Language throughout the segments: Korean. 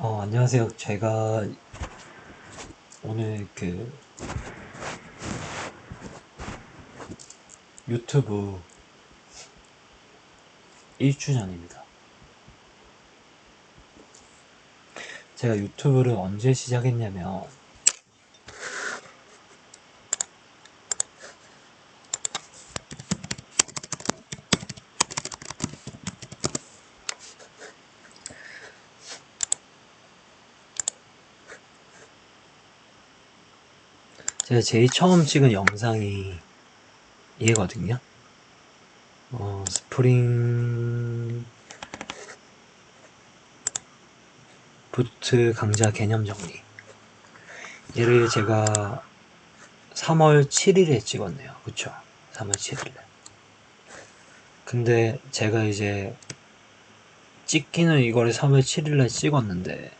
어, 안녕하세요. 제가 오늘 그 유튜브 1주년입니다. 제가 유튜브를 언제 시작했냐면 제가 제일 처음 찍은 영상이 얘거든요. 어, 스프링 부트 강좌 개념 정리. 얘를 제가 3월 7일에 찍었네요. 그쵸? 3월 7일에. 근데 제가 이제 찍기는 이거를 3월 7일날 찍었는데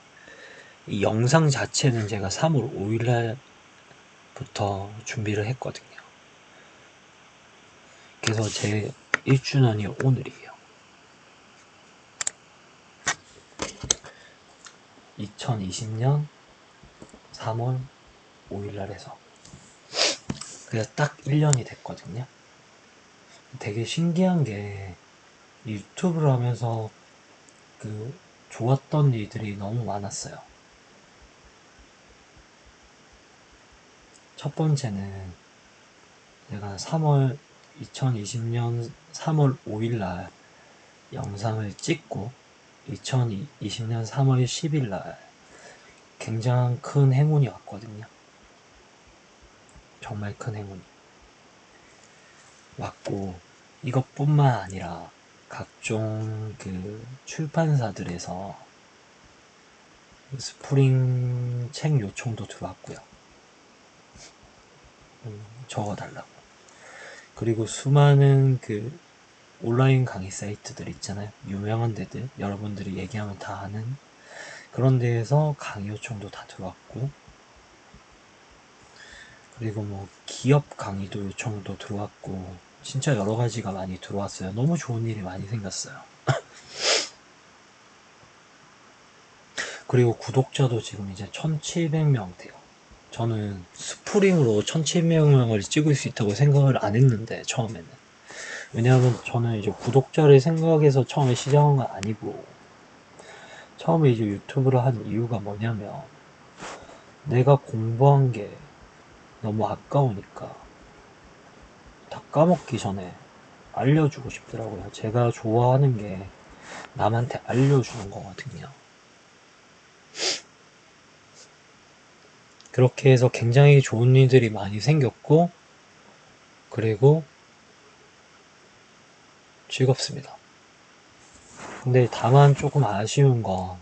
이 영상 자체는 제가 3월 5일날 부터 준비를 했거든요. 그래서 제 1주년이 오늘이에요. 2020년 3월 5일날 해서. 그래서 딱 1년이 됐거든요. 되게 신기한 게 유튜브를 하면서 그 좋았던 일들이 너무 많았어요. 첫 번째는 내가 3월 2020년 3월 5일 날 영상을 찍고 2020년 3월 10일 날 굉장한 큰 행운이 왔거든요. 정말 큰 행운이 왔고 이것뿐만 아니라 각종 그 출판사들에서 스프링 책 요청도 들어왔고요. 음, 적어달라고. 그리고 수많은 그 온라인 강의 사이트들 있잖아요. 유명한 데들, 여러분들이 얘기하면 다 아는 그런 데에서 강의 요청도 다 들어왔고, 그리고 뭐 기업 강의도 요청도 들어왔고, 진짜 여러 가지가 많이 들어왔어요. 너무 좋은 일이 많이 생겼어요. 그리고 구독자도 지금 이제 1700명 돼요. 저는 스프링으로 1700명을 찍을 수 있다고 생각을 안 했는데 처음에는 왜냐하면 저는 이제 구독자를 생각해서 처음에 시작한 건 아니고 처음에 이제 유튜브를 한 이유가 뭐냐면 내가 공부한 게 너무 아까우니까 다 까먹기 전에 알려주고 싶더라고요. 제가 좋아하는 게 남한테 알려주는 거거든요. 그렇게 해서 굉장히 좋은 일들이 많이 생겼고, 그리고 즐겁습니다. 근데 다만 조금 아쉬운 건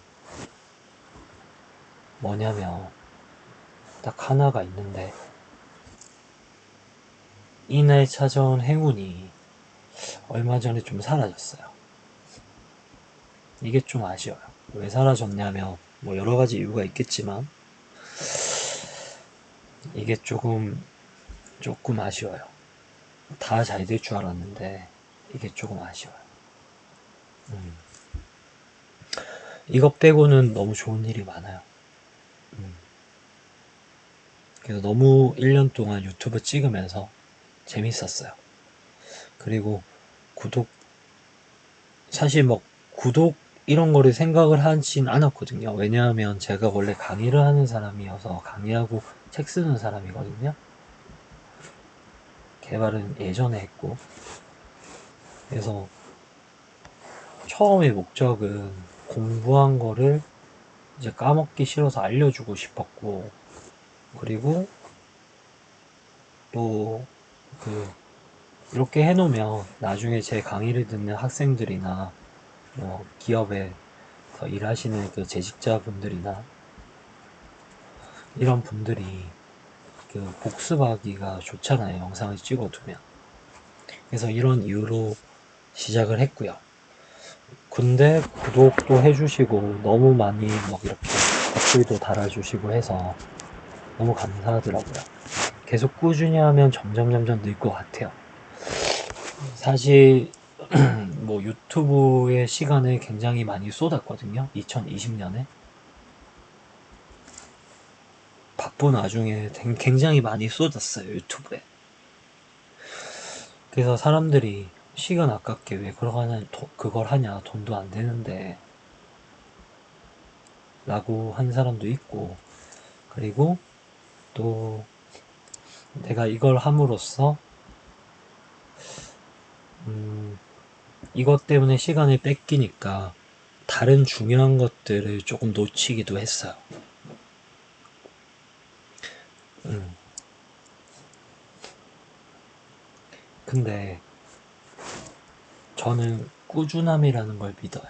뭐냐면, 딱 하나가 있는데, 이날 찾아온 행운이 얼마 전에 좀 사라졌어요. 이게 좀 아쉬워요. 왜 사라졌냐면, 뭐 여러 가지 이유가 있겠지만, 이게 조금 조금 아쉬워요. 다 잘 될 줄 알았는데 이게 조금 아쉬워요. 음. 이것 빼고는 너무 좋은 일이 많아요. 음. 그래서 너무 1년 동안 유튜브 찍으면서 재밌었어요. 그리고 구독 사실 뭐 구독 이런 거를 생각을 하진 않았거든요. 왜냐하면 제가 원래 강의를 하는 사람이어서 강의하고 책 쓰는 사람이거든요. 개발은 예전에 했고. 그래서 처음의 목적은 공부한 거를 이제 까먹기 싫어서 알려주고 싶었고, 그리고 또 그, 이렇게 해놓으면 나중에 제 강의를 듣는 학생들이나 뭐 기업에서 일하시는 그 재직자분들이나 이런 분들이 그 복습하기가 좋잖아요. 영상을 찍어두면. 그래서 이런 이유로 시작을 했고요. 근데 구독도 해주시고 너무 많이 막 이렇게 댓글도 달아주시고 해서 너무 감사하더라고요. 계속 꾸준히 하면 점점 점점 늘 것 같아요. 사실 뭐 유튜브에 시간을 굉장히 많이 쏟았거든요. 2020년에. 바쁜 와중에 댕- 굉장히 많이 쏟았어요, 유튜브에. 그래서 사람들이 시간 아깝게 왜 도- 그걸 하냐, 돈도 안 되는데. 라고 한 사람도 있고, 그리고 또 내가 이걸 함으로써, 음, 이것 때문에 시간을 뺏기니까 다른 중요한 것들을 조금 놓치기도 했어요. 음. 근데 저는 꾸준함이라는 걸 믿어요.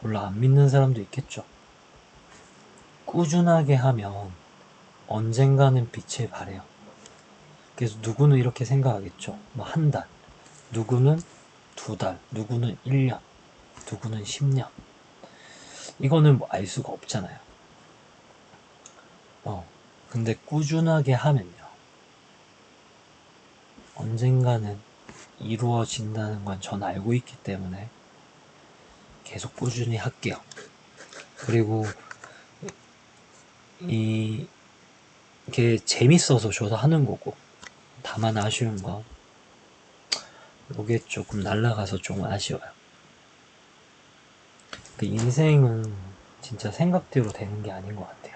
물론 안 믿는 사람도 있겠죠. 꾸준하게 하면 언젠가는 빛을 발해요. 그래서 누구는 이렇게 생각하겠죠. 뭐 한 달, 누구는 두 달, 누구는 1년, 누구는 10년. 이거는 뭐 알 수가 없잖아요. 어, 근데 꾸준하게 하면요. 언젠가는 이루어진다는 건 전 알고 있기 때문에 계속 꾸준히 할게요. 그리고 이 이게 재밌어서 저도 하는 거고 다만 아쉬운 건 이게 조금 날라가서 좀 아쉬워요. 그 인생은 진짜 생각대로 되는 게 아닌 것 같아요.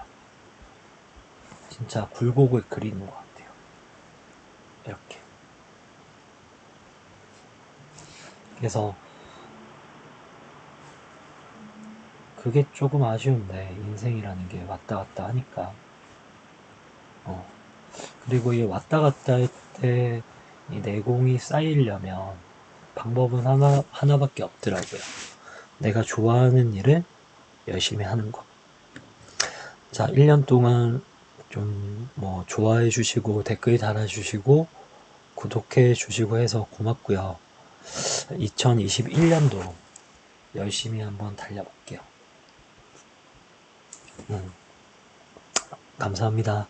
진짜 굴곡을 그리는 것 같아요. 이렇게. 그래서 그게 조금 아쉬운데 인생이라는 게 왔다 갔다 하니까 어 그리고 이 왔다 갔다 할 때 이 내공이 쌓이려면 방법은 하나 하나밖에 없더라고요. 내가 좋아하는 일을 열심히 하는 거. 자, 1년 동안 좀 뭐 좋아해 주시고 댓글 달아 주시고 구독해 주시고 해서 고맙고요. 2021년도 열심히 한번 달려볼게요. 음, 감사합니다.